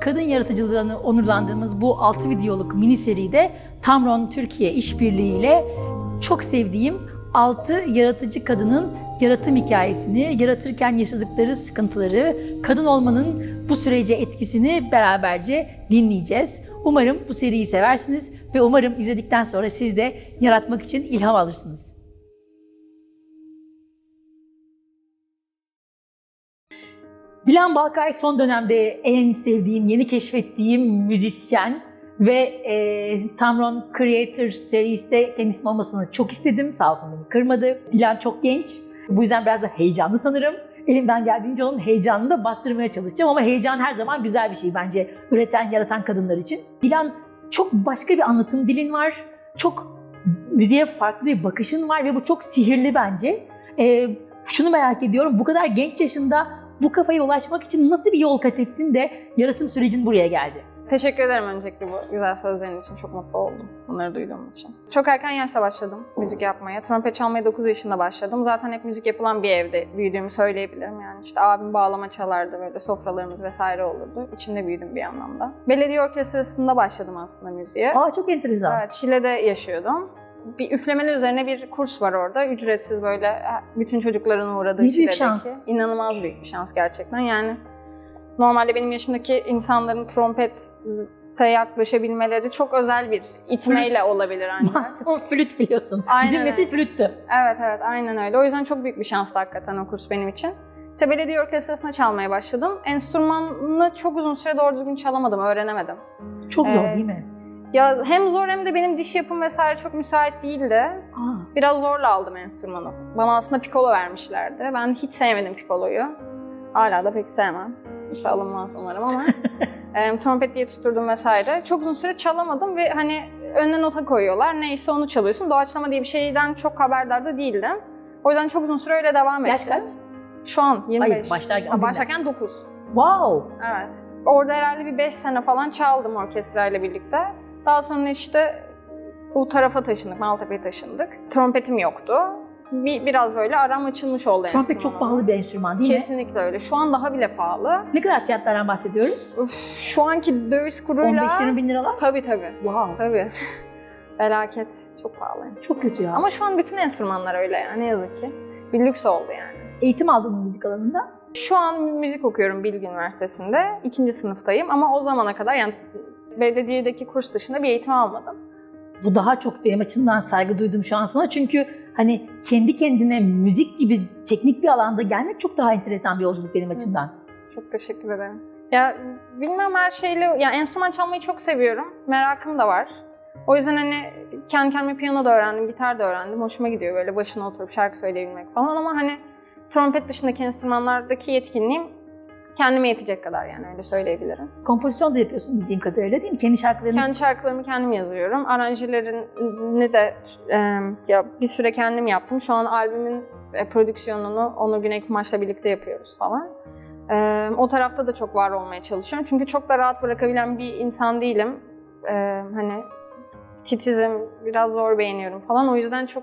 kadın yaratıcılığını onurlandığımız bu 6 videoluk mini seride Tamron Türkiye işbirliğiyle çok sevdiğim 6 yaratıcı kadının yaratım hikayesini, yaratırken yaşadıkları sıkıntıları, kadın olmanın bu sürece etkisini beraberce dinleyeceğiz. Umarım bu seriyi seversiniz ve umarım izledikten sonra siz de yaratmak için ilham alırsınız. Dilan Balkay son dönemde en sevdiğim, yeni keşfettiğim müzisyen ve e, Tamron Creator seriste kendisinin olmasını çok istedim. Sağ olsun beni kırmadı. Dilan çok genç. Bu yüzden biraz da heyecanlı sanırım. Elimden geldiğince onun heyecanını da bastırmaya çalışacağım ama heyecan her zaman güzel bir şey bence üreten, yaratan kadınlar için. Dilan çok başka bir anlatım dilin var. Çok müziğe farklı bir bakışın var ve bu çok sihirli bence. E, şunu merak ediyorum, bu kadar genç yaşında bu kafaya ulaşmak için nasıl bir yol kat ettin de yaratım sürecin buraya geldi? Teşekkür ederim öncelikle bu güzel sözlerin için. Çok mutlu oldum bunları duyduğum için. Çok erken yaşta başladım müzik yapmaya. Trompet çalmaya 9 yaşında başladım. Zaten hep müzik yapılan bir evde büyüdüğümü söyleyebilirim. Yani işte abim bağlama çalardı böyle sofralarımız vesaire olurdu. İçinde büyüdüm bir anlamda. Belediye orkestrasında başladım aslında müziğe. Aa çok enteresan. Evet, Şile'de yaşıyordum. Bir üflemeli üzerine bir kurs var orada. Ücretsiz böyle bütün çocukların uğradığı Ne büyük şans. İnanılmaz büyük bir şans gerçekten. Yani normalde benim yaşımdaki insanların trompete yaklaşabilmeleri çok özel bir itmeyle Flüt. olabilir ancak. Maksimum flüt biliyorsun. Aynen Bizim nesil flüttü. Evet evet aynen öyle. O yüzden çok büyük bir şanstı hakikaten o kurs benim için. İşte belediye orkestrasına çalmaya başladım. Enstrümanı çok uzun süre doğru düzgün çalamadım, öğrenemedim. Çok zor Evet. değil mi? Ya hem zor hem de benim diş yapım vesaire çok müsait değildi. Aa, Biraz zorla aldım enstrümanı. Bana aslında pikolo vermişlerdi. Ben hiç sevmedim pikoloyu. Hala da pek sevmem. Hiç alınmaz umarım ama. e, trompet diye tutturdum vesaire. Çok uzun süre çalamadım ve hani önüne nota koyuyorlar. Neyse onu çalıyorsun. Doğaçlama diye bir şeyden çok haberdar da değildim. O yüzden çok uzun süre öyle devam ettim. yaş kaç? Şu an 25. Hayır başlarken. Ha, başlarken 9. Wow. Evet. Orada herhalde bir 5 sene falan çaldım orkestrayla birlikte. Daha sonra işte bu tarafa taşındık, Maltepe'ye taşındık. Trompetim yoktu. Bir, biraz böyle aram açılmış oldu Trompet çok pahalı bir enstrüman değil mi? Kesinlikle öyle. Şu an daha bile pahalı. Ne kadar fiyatlardan bahsediyoruz? Üf, şu anki döviz kuruyla... 15-20 bin liralar? Tabii tabii. Wow. Tabii. Felaket. Çok pahalı. Çok kötü ya. Ama Ama şu an bütün enstrümanlar öyle yani ne yazık ki. Bir lüks oldu yani. eğitim aldın mı müzik alanında? Şu an müzik okuyorum Bilgi Üniversitesi'nde. ikinci sınıftayım ama o zamana kadar yani belediyedeki kurs dışında bir eğitim almadım. Bu daha çok benim açımdan saygı duydum şu an sana. Çünkü hani kendi kendine müzik gibi teknik bir alanda gelmek çok daha enteresan bir yolculuk benim açımdan. Çok teşekkür ederim. Ya bilmem her şeyle, ya enstrüman çalmayı çok seviyorum. Merakım da var. O yüzden hani kendi kendime piyano da öğrendim, gitar da öğrendim. Hoşuma gidiyor böyle başına oturup şarkı söyleyebilmek falan ama hani trompet dışındaki enstrümanlardaki yetkinliğim kendime yetecek kadar yani öyle söyleyebilirim. Kompozisyon da yapıyorsun bildiğim kadarıyla değil mi? Kendi şarkılarını Kendi şarkılarımı kendim yazıyorum. Aranjelerini de e, ya bir süre kendim yaptım. Şu an albümün e, prodüksiyonunu Onur Güney Kumaş'la birlikte yapıyoruz falan. E, o tarafta da çok var olmaya çalışıyorum. Çünkü çok da rahat bırakabilen bir insan değilim. E, hani titizim, biraz zor beğeniyorum falan. O yüzden çok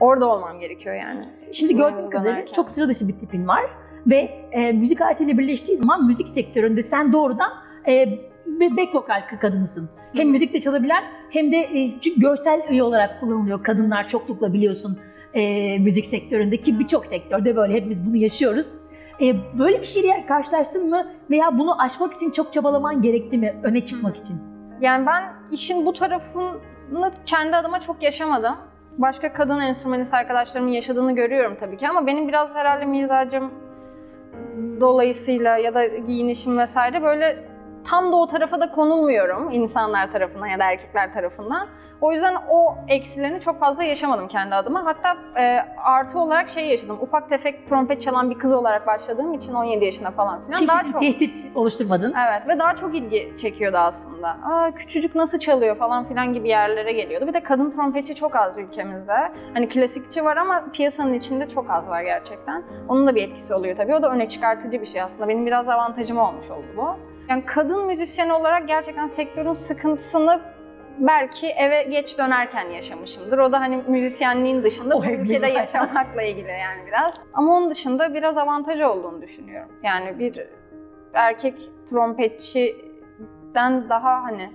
orada olmam gerekiyor yani. Şimdi gördüğüm kadarıyla çok sıra dışı bir tipin var ve e, müzik aletiyle birleştiği zaman müzik sektöründe sen doğrudan e, back vokal kadınısın. Hem müzikte çalabilen hem de e, çünkü görsel öğe olarak kullanılıyor kadınlar çoklukla biliyorsun e, müzik sektöründeki birçok sektörde böyle hepimiz bunu yaşıyoruz. E, böyle bir şeyle karşılaştın mı veya bunu aşmak için çok çabalaman gerekti mi öne çıkmak için? Yani ben işin bu tarafını kendi adıma çok yaşamadım. Başka kadın enstrümanist arkadaşlarımın yaşadığını görüyorum tabii ki ama benim biraz herhalde mizacım dolayısıyla ya da giyinişim vesaire böyle tam da o tarafa da konulmuyorum insanlar tarafından ya da erkekler tarafından. O yüzden o eksilerini çok fazla yaşamadım kendi adıma. Hatta e, artı olarak şey yaşadım. Ufak tefek trompet çalan bir kız olarak başladığım için 17 yaşında falan filan Çift daha çok tehdit oluşturmadın. Evet ve daha çok ilgi çekiyordu aslında. Aa küçücük nasıl çalıyor falan filan gibi yerlere geliyordu. Bir de kadın trompetçi çok az ülkemizde. Hani klasikçi var ama piyasanın içinde çok az var gerçekten. Onun da bir etkisi oluyor tabii. O da öne çıkartıcı bir şey aslında. Benim biraz avantajım olmuş oldu bu. Yani kadın müzisyen olarak gerçekten sektörün sıkıntısını belki eve geç dönerken yaşamışımdır. O da hani müzisyenliğin dışında O bu ülkede zaten. yaşamakla ilgili yani biraz. Ama onun dışında biraz avantaj olduğunu düşünüyorum. Yani bir erkek trompetçiden daha hani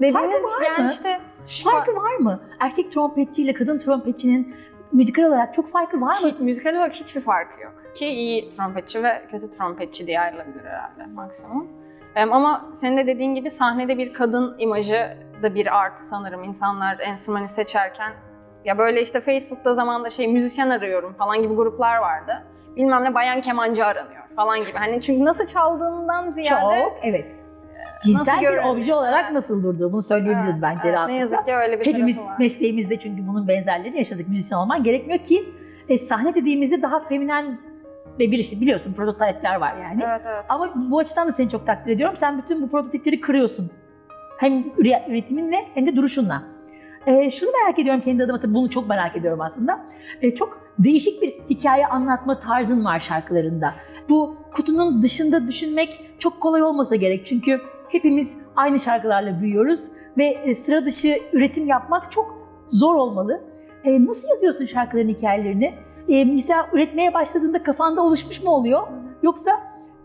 dediğiniz Farkı var yani mı? işte şu Farkı var mı? Erkek trompetçi ile kadın trompetçinin müzikal olarak çok farkı var mı? Hiç, müzikal olarak hiçbir farkı yok. Ki iyi trompetçi ve kötü trompetçi diye ayrılabilir herhalde maksimum. Ama senin de dediğin gibi sahnede bir kadın imajı da bir artı sanırım. İnsanlar enstrümanı seçerken ya böyle işte Facebook'ta zamanda şey müzisyen arıyorum falan gibi gruplar vardı. Bilmem ne bayan kemancı aranıyor falan gibi. Hani çünkü nasıl çaldığından ziyade Çok, evet. Cinsel bir obje olarak Evet. nasıl durduğu bunu söyleyebiliriz Evet, bence evet, rahatlıkla. Ne yazık ki öyle bir Hepimiz var. mesleğimizde çünkü bunun benzerlerini yaşadık. Müzisyen olman gerekmiyor ki e, sahne dediğimizde daha feminen ve bir işte biliyorsun prototipler var yani. Evet evet. Ama bu açıdan da seni çok takdir ediyorum. Sen bütün bu prototipleri kırıyorsun. Hem üre- üretiminle hem de duruşunla. Ee, şunu merak ediyorum kendi adıma tabii bunu çok merak ediyorum aslında. Ee, çok değişik bir hikaye anlatma tarzın var şarkılarında. Bu kutunun dışında düşünmek çok kolay olmasa gerek. Çünkü hepimiz aynı şarkılarla büyüyoruz ve e, sıra dışı üretim yapmak çok zor olmalı. Ee, nasıl yazıyorsun şarkıların hikayelerini? Ee, mesela üretmeye başladığında kafanda oluşmuş mu oluyor? Yoksa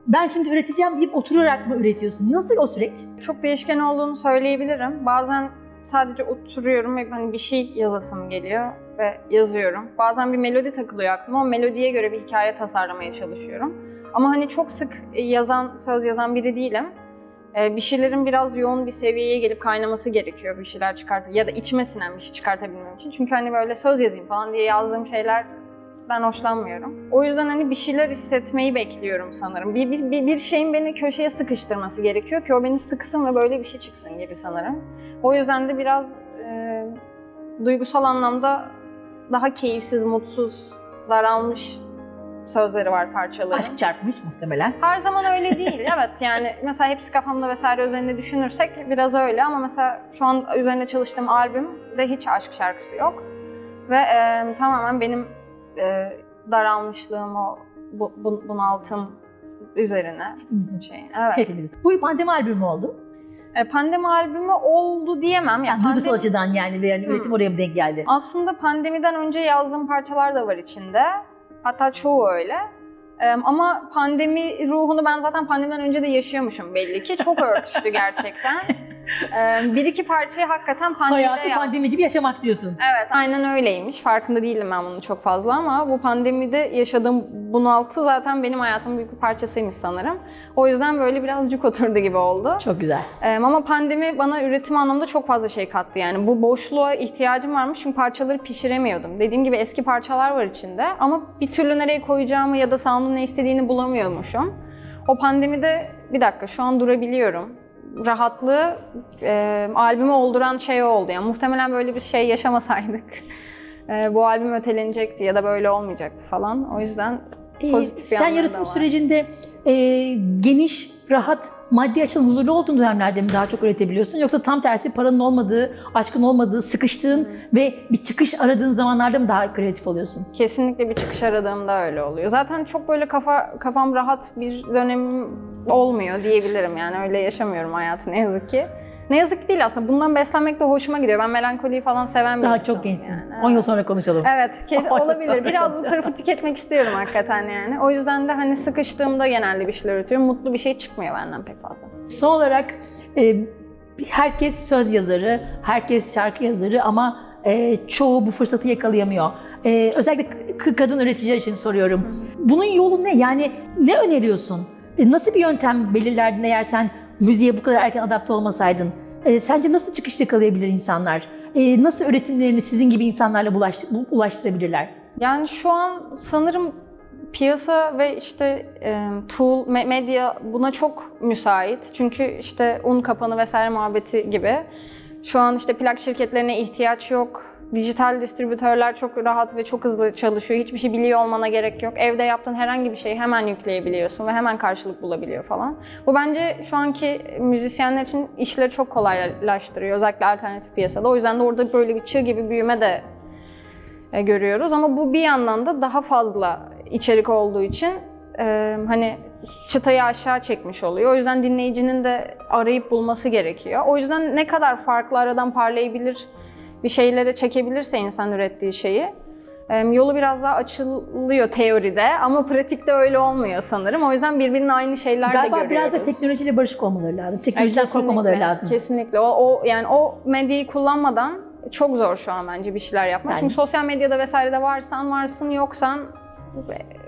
ben şimdi üreteceğim deyip oturarak mı üretiyorsun? Nasıl o süreç? Çok değişken olduğunu söyleyebilirim. Bazen sadece oturuyorum ve hani bir şey yazasım geliyor ve yazıyorum. Bazen bir melodi takılıyor aklıma. O melodiye göre bir hikaye tasarlamaya çalışıyorum. Ama hani çok sık yazan, söz yazan biri değilim. Ee, Bir şeylerin biraz yoğun bir seviyeye gelip kaynaması gerekiyor bir şeyler çıkart ya da içime sinen bir şey çıkartabilmem için. Çünkü hani böyle söz yazayım falan diye yazdığım şeylerden hoşlanmıyorum. O yüzden hani bir şeyler hissetmeyi bekliyorum sanırım. Bir, bir, bir- bir şeyin beni köşeye sıkıştırması gerekiyor ki o beni sıksın ve böyle bir şey çıksın gibi sanırım. O yüzden de biraz e, duygusal anlamda daha keyifsiz, mutsuz, daralmış sözleri var parçaların. Aşk çarpmış muhtemelen. Her zaman öyle değil. Evet yani mesela hepsi kafamda vesaire üzerinde düşünürsek biraz öyle ama mesela şu an üzerine çalıştığım albümde hiç aşk şarkısı yok. Ve e, tamamen benim e, daralmışlığım, o bu, bu- bunaltım üzerine Hepimizin. şey. Evet. Hepimizin. Bu pandemi albümü oldu. E, pandemi albümü oldu diyemem. Yani Ya duygusal pandemi- açıdan yani yani Hı. üretim oraya mı denk geldi? Aslında pandemiden önce yazdığım parçalar da var içinde. Hatta çoğu öyle. Ee, ama pandemi ruhunu ben zaten pandemiden önce de yaşıyormuşum belli ki. Çok örtüştü gerçekten. Ee, bir iki parçayı hakikaten pandemide Hayatı pandemi gibi yaşamak diyorsun. Evet aynen öyleymiş. Farkında değilim ben bunun çok fazla ama bu pandemide yaşadığım bunaltı zaten benim hayatımın büyük bir parçasıymış sanırım. O yüzden böyle birazcık oturdu gibi oldu. Çok güzel. Ee, ama pandemi bana üretim anlamında çok fazla şey kattı yani. Bu boşluğa ihtiyacım varmış çünkü parçaları pişiremiyordum. Dediğim gibi eski parçalar var içinde ama bir türlü nereye koyacağımı ya da sound'un ne istediğini bulamıyormuşum. O pandemide bir dakika şu an durabiliyorum. Rahatlığı e, albümü olduran şey oldu. Yani muhtemelen böyle bir şey yaşamasaydık e, bu albüm ötelenecekti ya da böyle olmayacaktı falan. O yüzden Ee, Pozitif bir sen yaratım sürecinde e, geniş, rahat, maddi açıdan huzurlu olduğun dönemlerde mi daha çok üretebiliyorsun? Yoksa tam tersi paranın olmadığı, aşkın olmadığı, sıkıştığın ve bir çıkış aradığın zamanlarda mı daha kreatif oluyorsun? Kesinlikle bir çıkış aradığımda öyle oluyor. Zaten çok böyle kafa kafam rahat bir dönemim olmuyor diyebilirim yani öyle yaşamıyorum hayatı ne yazık ki. Ne yazık ki değil aslında. Bundan beslenmek de hoşuma gidiyor. Ben melankoliyi falan seven bir Daha çok gençsin. yani. 10 yıl sonra konuşalım. Evet, olabilir. Biraz bu tarafı tüketmek istiyorum hakikaten yani. O yüzden de hani sıkıştığımda genelde bir şeyler üretiyorum. Mutlu bir şey çıkmıyor benden pek fazla. Son olarak e, herkes söz yazarı, herkes şarkı yazarı ama e, çoğu bu fırsatı yakalayamıyor. E, özellikle kadın üreticiler için soruyorum. Bunun yolu ne? Yani ne öneriyorsun? E, nasıl bir yöntem belirlerdin eğer sen müziğe bu kadar erken adapte olmasaydın? E, sence nasıl çıkış yakalayabilir insanlar? E, nasıl üretimlerini sizin gibi insanlarla bulaş, bu- ulaştırabilirler? Yani şu an sanırım piyasa ve işte e, tool, me- medya buna çok müsait. Çünkü işte un kapanı vesaire muhabbeti gibi. Şu an işte plak şirketlerine ihtiyaç yok. Dijital distribütörler çok rahat ve çok hızlı çalışıyor. Hiçbir şey biliyor olmana gerek yok. Evde yaptığın herhangi bir şeyi hemen yükleyebiliyorsun ve hemen karşılık bulabiliyor falan. Bu bence şu anki müzisyenler için işleri çok kolaylaştırıyor. Özellikle alternatif piyasada. O yüzden de orada böyle bir çığ gibi büyüme de e, görüyoruz. Ama bu bir yandan da daha fazla içerik olduğu için e, hani çıtayı aşağı çekmiş oluyor. O yüzden dinleyicinin de arayıp bulması gerekiyor. O yüzden ne kadar farklı aradan parlayabilir bir şeylere çekebilirse insan ürettiği şeyi yolu biraz daha açılıyor teoride ama pratikte öyle olmuyor sanırım. O yüzden birbirinin aynı şeyler de Galiba görüyoruz. biraz da teknolojiyle barışık olmaları lazım. Teknolojiden kesinlikle, korkmamaları lazım. Kesinlikle. O, o yani o medyayı kullanmadan çok zor şu an bence bir şeyler yapmak. Yani- Çünkü sosyal medyada vesairede varsan varsın yoksan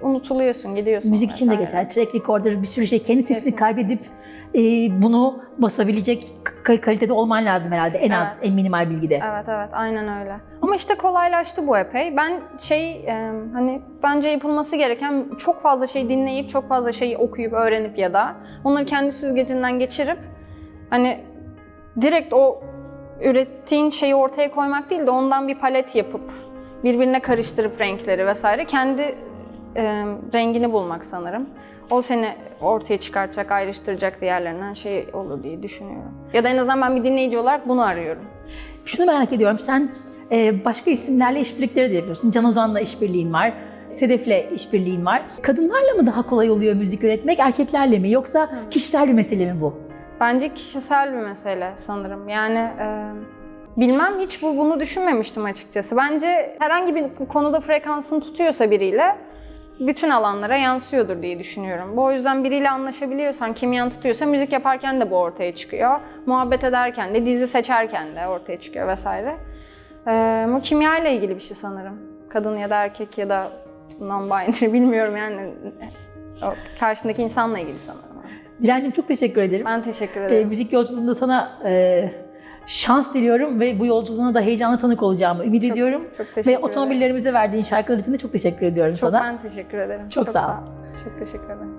unutuluyorsun, gidiyorsun. Müzik için de geçer. Track recorder bir sürü şey. Kendi sesini Kesinlikle. kaydedip e, bunu basabilecek kalitede olman lazım herhalde. En az, Evet. en minimal bilgide. Evet evet aynen öyle. Ama işte kolaylaştı bu epey. Ben şey e, hani bence yapılması gereken çok fazla şey dinleyip çok fazla şeyi okuyup öğrenip ya da onları kendi süzgecinden geçirip hani direkt o ürettiğin şeyi ortaya koymak değil de ondan bir palet yapıp birbirine karıştırıp renkleri vesaire kendi e, rengini bulmak sanırım. O seni ortaya çıkartacak, ayrıştıracak diğerlerinden şey olur diye düşünüyorum. Ya da en azından ben bir dinleyici olarak bunu arıyorum. Şunu merak ediyorum. Sen e, başka isimlerle işbirlikleri de yapıyorsun. Can Ozan'la işbirliğin var. Sedef'le işbirliğin var. Kadınlarla mı daha kolay oluyor müzik üretmek, erkeklerle mi? Yoksa kişisel bir mesele mi bu? Bence kişisel bir mesele sanırım. Yani e, bilmem hiç bu bunu düşünmemiştim açıkçası. Bence herhangi bir konuda frekansını tutuyorsa biriyle bütün alanlara yansıyordur diye düşünüyorum. Bu o yüzden biriyle anlaşabiliyorsan, kimyan tutuyorsa müzik yaparken de bu ortaya çıkıyor. Muhabbet ederken de, dizi seçerken de ortaya çıkıyor vesaire. E, ama kimya ile ilgili bir şey sanırım. Kadın ya da erkek ya da non-binary bilmiyorum yani. O karşındaki insanla ilgili sanırım. Dilancığım çok teşekkür ederim. Ben teşekkür E, ederim. müzik yolculuğunda sana e, şans diliyorum ve bu yolculuğuna da heyecanla tanık olacağımı ümit Çok- ediyorum. Çok Ve teşekkür ederim. otomobillerimize verdiğin şarkılar için de çok teşekkür ediyorum Çok sana. ben teşekkür ederim. Çok sağ ol. Çok teşekkür ederim.